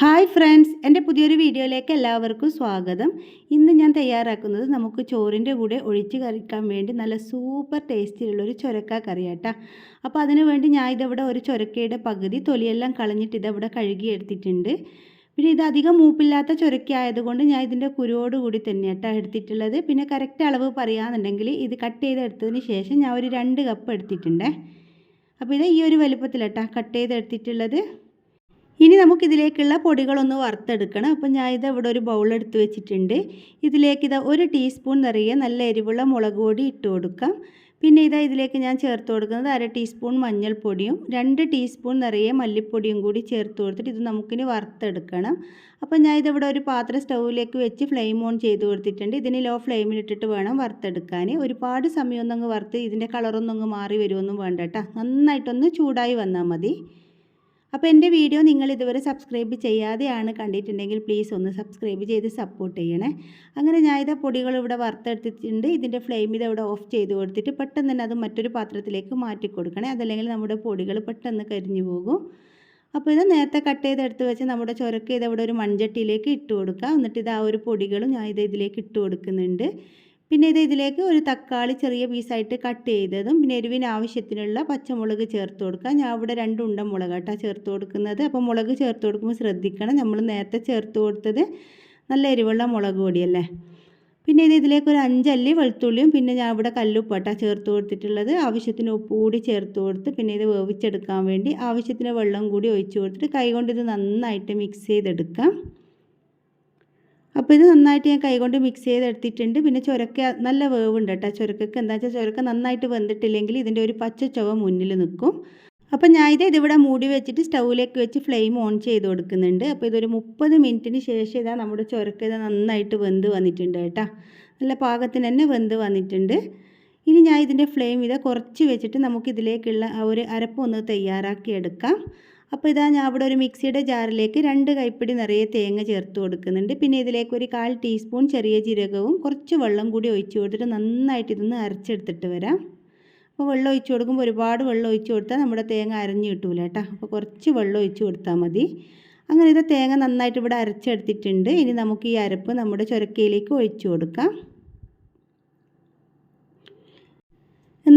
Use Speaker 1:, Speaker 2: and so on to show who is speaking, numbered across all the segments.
Speaker 1: hi friends എൻ്റെ പുതിയൊരു വീഡിയോയിലേക്ക് എല്ലാവർക്കും സ്വാഗതം ഇന്ന് ഞാൻ തയ്യാറാക്കുന്നത് നമുക്ക് ചോറിൻ്റെ കൂടെ ഒഴിച്ച് കറിക്കാൻ വേണ്ടി നല്ല സൂപ്പർ ഒരു ചൊരക്ക കറിയാട്ടാ അപ്പോൾ അതിനു വേണ്ടി ഞാൻ ഇതവിടെ ഒരു ചുരക്കയുടെ പകുതി തൊലിയെല്ലാം കളഞ്ഞിട്ട് ഇതവിടെ കഴുകി പിന്നെ ഇത് അധികം മൂപ്പില്ലാത്ത ആയതുകൊണ്ട് ഞാൻ ഇതിൻ്റെ കുരുവോടുകൂടി ആട്ടാ എടുത്തിട്ടുള്ളത് പിന്നെ കറക്റ്റ് അളവ് പറയാമെന്നുണ്ടെങ്കിൽ ഇത് കട്ട് ചെയ്തെടുത്തതിന് ശേഷം ഞാൻ ഒരു രണ്ട് കപ്പ് എടുത്തിട്ടുണ്ട് അപ്പോൾ ഇത് ഈ ഒരു വലുപ്പത്തിലട്ടാ കട്ട് ചെയ്തെടുത്തിട്ടുള്ളത് ഇനി നമുക്കിതിലേക്കുള്ള പൊടികളൊന്ന് വറുത്തെടുക്കണം അപ്പോൾ ഞാൻ ഇത് ഇവിടെ ഒരു ബൗളെടുത്ത് വെച്ചിട്ടുണ്ട് ഇതിലേക്ക് ഇതാ ഒരു ടീസ്പൂൺ നിറയെ നല്ല എരിവുള്ള മുളക് പൊടി ഇട്ട് കൊടുക്കാം പിന്നെ ഇതാ ഇതിലേക്ക് ഞാൻ ചേർത്ത് കൊടുക്കുന്നത് അര ടീസ്പൂൺ മഞ്ഞൾപ്പൊടിയും രണ്ട് ടീസ്പൂൺ നിറയെ മല്ലിപ്പൊടിയും കൂടി ചേർത്ത് കൊടുത്തിട്ട് ഇത് നമുക്കിനി വറുത്തെടുക്കണം അപ്പോൾ ഞാൻ ഇതിവിടെ ഒരു പാത്രം സ്റ്റൗവിലേക്ക് വെച്ച് ഫ്ലെയിം ഓൺ ചെയ്ത് കൊടുത്തിട്ടുണ്ട് ഇതിന് ലോ ഫ്ലെയിമിലിട്ടിട്ട് വേണം വറുത്തെടുക്കാൻ ഒരുപാട് സമയമൊന്നും അങ്ങ് വറുത്ത് ഇതിൻ്റെ കളറൊന്നും അങ്ങ് മാറി വരുമൊന്നും വേണ്ട കേട്ടോ നന്നായിട്ടൊന്ന് ചൂടായി വന്നാൽ മതി അപ്പോൾ എൻ്റെ വീഡിയോ നിങ്ങൾ ഇതുവരെ സബ്സ്ക്രൈബ് ചെയ്യാതെയാണ് കണ്ടിട്ടുണ്ടെങ്കിൽ പ്ലീസ് ഒന്ന് സബ്സ്ക്രൈബ് ചെയ്ത് സപ്പോർട്ട് ചെയ്യണേ അങ്ങനെ ഞാൻ ഇതാ പൊടികൾ ഇവിടെ വറുത്തെടുത്തിട്ടുണ്ട് ഇതിൻ്റെ ഫ്ലെയിം ഇത് ഇവിടെ ഓഫ് ചെയ്ത് കൊടുത്തിട്ട് പെട്ടെന്ന് തന്നെ അത് മറ്റൊരു പാത്രത്തിലേക്ക് മാറ്റി കൊടുക്കണേ അതല്ലെങ്കിൽ നമ്മുടെ പൊടികൾ പെട്ടെന്ന് കരിഞ്ഞു പോകും അപ്പോൾ ഇത് നേരത്തെ കട്ട് ചെയ്തെടുത്ത് വെച്ച് നമ്മുടെ ചുരക്ക് ഇത് ഇവിടെ ഒരു മൺചട്ടിയിലേക്ക് ഇട്ട് കൊടുക്കുക എന്നിട്ട് ഇത് ആ ഒരു പൊടികളും ഞാൻ ഇത് ഇതിലേക്ക് ഇട്ട് കൊടുക്കുന്നുണ്ട് പിന്നെ ഇത് ഇതിലേക്ക് ഒരു തക്കാളി ചെറിയ പീസായിട്ട് കട്ട് ചെയ്തതും പിന്നെ എരിവിന് ആവശ്യത്തിനുള്ള പച്ചമുളക് ചേർത്ത് കൊടുക്കുക ഞാൻ ഇവിടെ രണ്ട് ഉണ്ട മുളക് കേട്ടോ ചേർത്ത് കൊടുക്കുന്നത് അപ്പോൾ മുളക് ചേർത്ത് കൊടുക്കുമ്പോൾ ശ്രദ്ധിക്കണം നമ്മൾ നേരത്തെ ചേർത്ത് കൊടുത്തത് നല്ല എരിവുള്ള മുളക് പൊടിയല്ലേ പിന്നെ ഇത് ഇതിലേക്ക് ഒരു അഞ്ചല്ലി വെളുത്തുള്ളിയും പിന്നെ ഞാൻ ഇവിടെ കല്ലുപ്പട്ട ചേർത്ത് കൊടുത്തിട്ടുള്ളത് ആവശ്യത്തിന് ഉപ്പ് കൂടി ചേർത്ത് കൊടുത്ത് പിന്നെ ഇത് വേവിച്ചെടുക്കാൻ വേണ്ടി ആവശ്യത്തിന് വെള്ളം കൂടി ഒഴിച്ച് കൊടുത്തിട്ട് കൈകൊണ്ട് ഇത് നന്നായിട്ട് മിക്സ് ചെയ്തെടുക്കാം അപ്പോൾ ഇത് നന്നായിട്ട് ഞാൻ കൈകൊണ്ട് മിക്സ് ചെയ്തെടുത്തിട്ടുണ്ട് പിന്നെ ചുരക്ക നല്ല വേവുണ്ട് കേട്ടോ ചുരക്കക്ക് എന്താ വെച്ചാൽ ചുരക്ക നന്നായിട്ട് വെന്തിട്ടില്ലെങ്കിൽ ഇതിൻ്റെ ഒരു പച്ച ചുവ മുന്നിൽ നിൽക്കും അപ്പോൾ ഞാൻ ഇത് ഇതിവിടെ മൂടി വെച്ചിട്ട് സ്റ്റൗവിലേക്ക് വെച്ച് ഫ്ലെയിം ഓൺ ചെയ്ത് കൊടുക്കുന്നുണ്ട് അപ്പോൾ ഇതൊരു മുപ്പത് മിനിറ്റിന് ശേഷം ഇതാ നമ്മുടെ ചുരക്ക ഇത് നന്നായിട്ട് വെന്ത് വന്നിട്ടുണ്ട് കേട്ടോ നല്ല പാകത്തിന് തന്നെ വെന്ത് വന്നിട്ടുണ്ട് ഇനി ഞാൻ ഇതിൻ്റെ ഫ്ലെയിം ഇത് കുറച്ച് വെച്ചിട്ട് നമുക്കിതിലേക്കുള്ള ആ ഒരു അരപ്പൊന്ന് തയ്യാറാക്കി എടുക്കാം അപ്പോൾ ഇതാ ഞാൻ അവിടെ ഒരു മിക്സിയുടെ ജാറിലേക്ക് രണ്ട് കൈപ്പിടി നിറയെ തേങ്ങ ചേർത്ത് കൊടുക്കുന്നുണ്ട് പിന്നെ ഇതിലേക്ക് ഒരു കാൽ ടീസ്പൂൺ ചെറിയ ജീരകവും കുറച്ച് വെള്ളം കൂടി ഒഴിച്ചു കൊടുത്തിട്ട് നന്നായിട്ട് ഇതൊന്ന് അരച്ചെടുത്തിട്ട് വരാം അപ്പോൾ വെള്ളം ഒഴിച്ച് കൊടുക്കുമ്പോൾ ഒരുപാട് വെള്ളം ഒഴിച്ച് കൊടുത്താൽ നമ്മുടെ തേങ്ങ അരഞ്ഞ് കിട്ടൂല കേട്ടോ അപ്പോൾ കുറച്ച് വെള്ളം ഒഴിച്ച് കൊടുത്താൽ മതി അങ്ങനെ ഇത് തേങ്ങ നന്നായിട്ട് ഇവിടെ അരച്ചെടുത്തിട്ടുണ്ട് ഇനി നമുക്ക് ഈ അരപ്പ് നമ്മുടെ ചുരക്കയിലേക്ക് ഒഴിച്ചു കൊടുക്കാം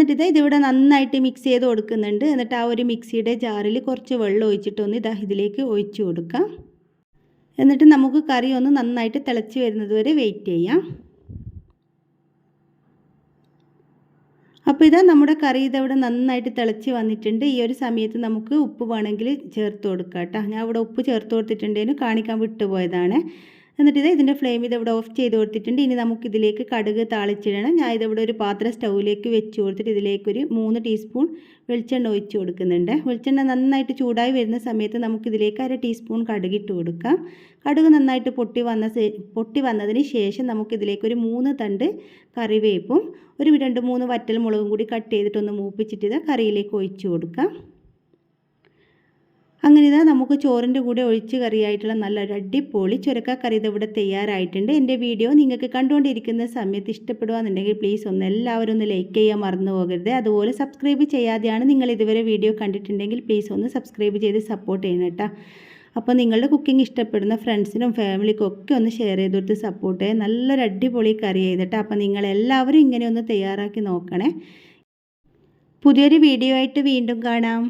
Speaker 1: എന്നിട്ടിത് ഇതിവിടെ നന്നായിട്ട് മിക്സ് ചെയ്ത് കൊടുക്കുന്നുണ്ട് എന്നിട്ട് ആ ഒരു മിക്സിയുടെ ജാറിൽ കുറച്ച് വെള്ളം ഒഴിച്ചിട്ടൊന്ന് ഇതാ ഇതിലേക്ക് ഒഴിച്ചു കൊടുക്കാം എന്നിട്ട് നമുക്ക് കറി ഒന്ന് നന്നായിട്ട് തിളച്ച് വരുന്നത് വരെ വെയിറ്റ് ചെയ്യാം അപ്പോൾ ഇതാ നമ്മുടെ കറി ഇതവിടെ നന്നായിട്ട് തിളച്ച് വന്നിട്ടുണ്ട് ഈ ഒരു സമയത്ത് നമുക്ക് ഉപ്പ് വേണമെങ്കിൽ ചേർത്ത് കൊടുക്കാം കേട്ടോ ഞാൻ ഇവിടെ ഉപ്പ് ചേർത്ത് കൊടുത്തിട്ടുണ്ടെങ്കിൽ കാണിക്കാൻ വിട്ടുപോയതാണ് എന്നിട്ട് ഇത് ഇതിൻ്റെ ഫ്ലെയിം ഇത് ഇവിടെ ഓഫ് ചെയ്ത് കൊടുത്തിട്ടുണ്ട് ഇനി നമുക്കിതിലേക്ക് കടുക് താളിച്ചിടണം ഞാൻ ഇതിവിടെ ഒരു പാത്രം സ്റ്റൗവിലേക്ക് വെച്ച് കൊടുത്തിട്ട് ഇതിലേക്കൊരു മൂന്ന് ടീസ്പൂൺ വെളിച്ചെണ്ണ ഒഴിച്ച് കൊടുക്കുന്നുണ്ട് വെളിച്ചെണ്ണ നന്നായിട്ട് ചൂടായി വരുന്ന സമയത്ത് നമുക്കിതിലേക്ക് അര ടീസ്പൂൺ കടുക് ഇട്ട് കൊടുക്കാം കടുക് നന്നായിട്ട് പൊട്ടി വന്ന പൊട്ടി വന്നതിന് ശേഷം നമുക്കിതിലേക്കൊരു ഒരു മൂന്ന് തണ്ട് കറിവേപ്പും ഒരു രണ്ട് മൂന്ന് വറ്റൽ മുളകും കൂടി കട്ട് ചെയ്തിട്ടൊന്ന് മൂപ്പിച്ചിട്ട് ഇത് കറിയിലേക്ക് ഒഴിച്ച് കൊടുക്കാം അങ്ങനെ ഇതാ നമുക്ക് ചോറിൻ്റെ കൂടെ ഒഴിച്ച് കറിയായിട്ടുള്ള നല്ലൊരു അടിപൊളി ചുരക്കക്കറി ഇവിടെ തയ്യാറായിട്ടുണ്ട് എൻ്റെ വീഡിയോ നിങ്ങൾക്ക് കണ്ടുകൊണ്ടിരിക്കുന്ന സമയത്ത് ഇഷ്ടപ്പെടുകയെന്നുണ്ടെങ്കിൽ പ്ലീസ് ഒന്ന് എല്ലാവരും ഒന്ന് ലൈക്ക് ചെയ്യാൻ മറന്നു പോകരുത് അതുപോലെ സബ്സ്ക്രൈബ് ചെയ്യാതെയാണ് നിങ്ങൾ ഇതുവരെ വീഡിയോ കണ്ടിട്ടുണ്ടെങ്കിൽ പ്ലീസ് ഒന്ന് സബ്സ്ക്രൈബ് ചെയ്ത് സപ്പോർട്ട് ചെയ്യണം കേട്ടോ അപ്പോൾ നിങ്ങളുടെ കുക്കിംഗ് ഇഷ്ടപ്പെടുന്ന ഫ്രണ്ട്സിനും ഫാമിലിക്കും ഒക്കെ ഒന്ന് ഷെയർ ചെയ്ത് കൊടുത്ത് സപ്പോർട്ട് ചെയ്യുക നല്ലൊരു അടിപൊളി കറി ചെയ്തിട്ട് അപ്പോൾ നിങ്ങളെല്ലാവരും ഇങ്ങനെ ഒന്ന് തയ്യാറാക്കി നോക്കണേ പുതിയൊരു വീഡിയോ ആയിട്ട് വീണ്ടും കാണാം